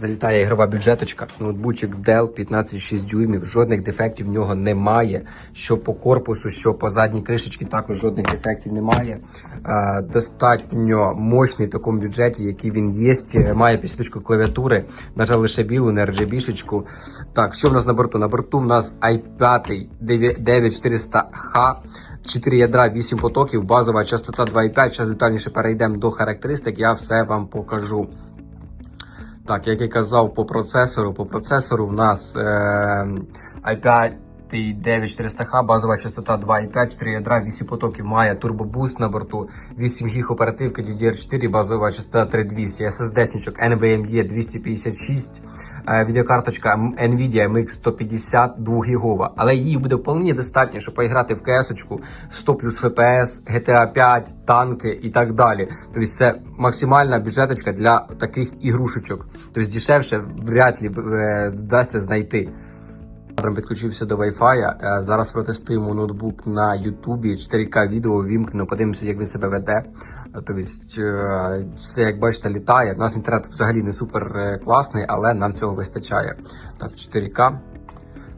Прилітає ігрова бюджеточка, ноутбучик Dell 15,6 дюймів, жодних дефектів в нього немає. Що по корпусу, що по задній кришечці, також жодних дефектів немає. Е, достатньо мощний в такому бюджеті, який він є. Має підсвіточку клавіатури, на жаль, лише білу, не RGB-шечку. Так, що в нас на борту? На борту в нас i5 9400H. 4 ядра, 8 потоків, базова частота 2,5. Зараз детальніше перейдемо до характеристик, я все вам покажу. Так, як я казав по процесору, по процесору в нас е, i5 9400H, базова частота 2,5, 4 ядра, 8 потоків, має турбобуст на борту, 8 гіг оперативки DDR4, базова частота 3200, SSD-сничок NVMe 256, е, відеокарточка Nvidia MX 150 2 гігова, але її буде вполне достатньо, щоб поіграти в CS-очку 100 плюс FPS, GTA 5, танки і так далі. Тобто це максимальна бюджеточка для таких ігрушечок. Тобто дешевше вряд ли е, вдасться знайти. Адрам підключився до Wi-Fi. Е, Зараз протестуємо ноутбук на Ютубі. 4К відео вімкнено, подивимося, як він себе веде. Тобто, все, як бачите, літає. У нас інтернет взагалі не супер класний, але нам цього вистачає. Так, 4К.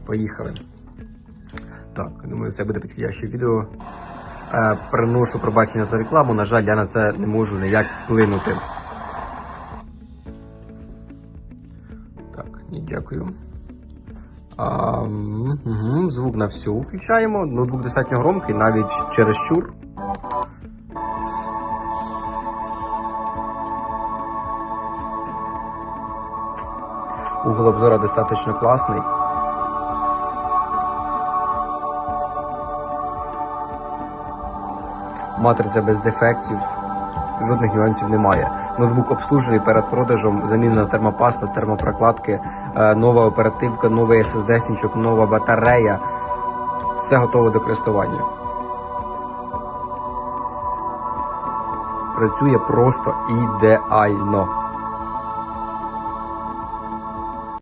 Поїхали. Так, думаю, це буде підходяще відео. Приношу пробачення за рекламу. На жаль, я на це не можу ніяк вплинути. Так, ні, дякую. М, звук на всю включаємо. Ноутбук достатньо громкий, навіть через щур. Угол обзора достатньо класний. Матриця без дефектів, жодних нюансів немає. Ноутбук обслужений перед продажем, замінена термопаста, термопрокладки, е, нова оперативка, новий SSD-сничок, нова батарея. Все готове до користування. Працює просто ідеально.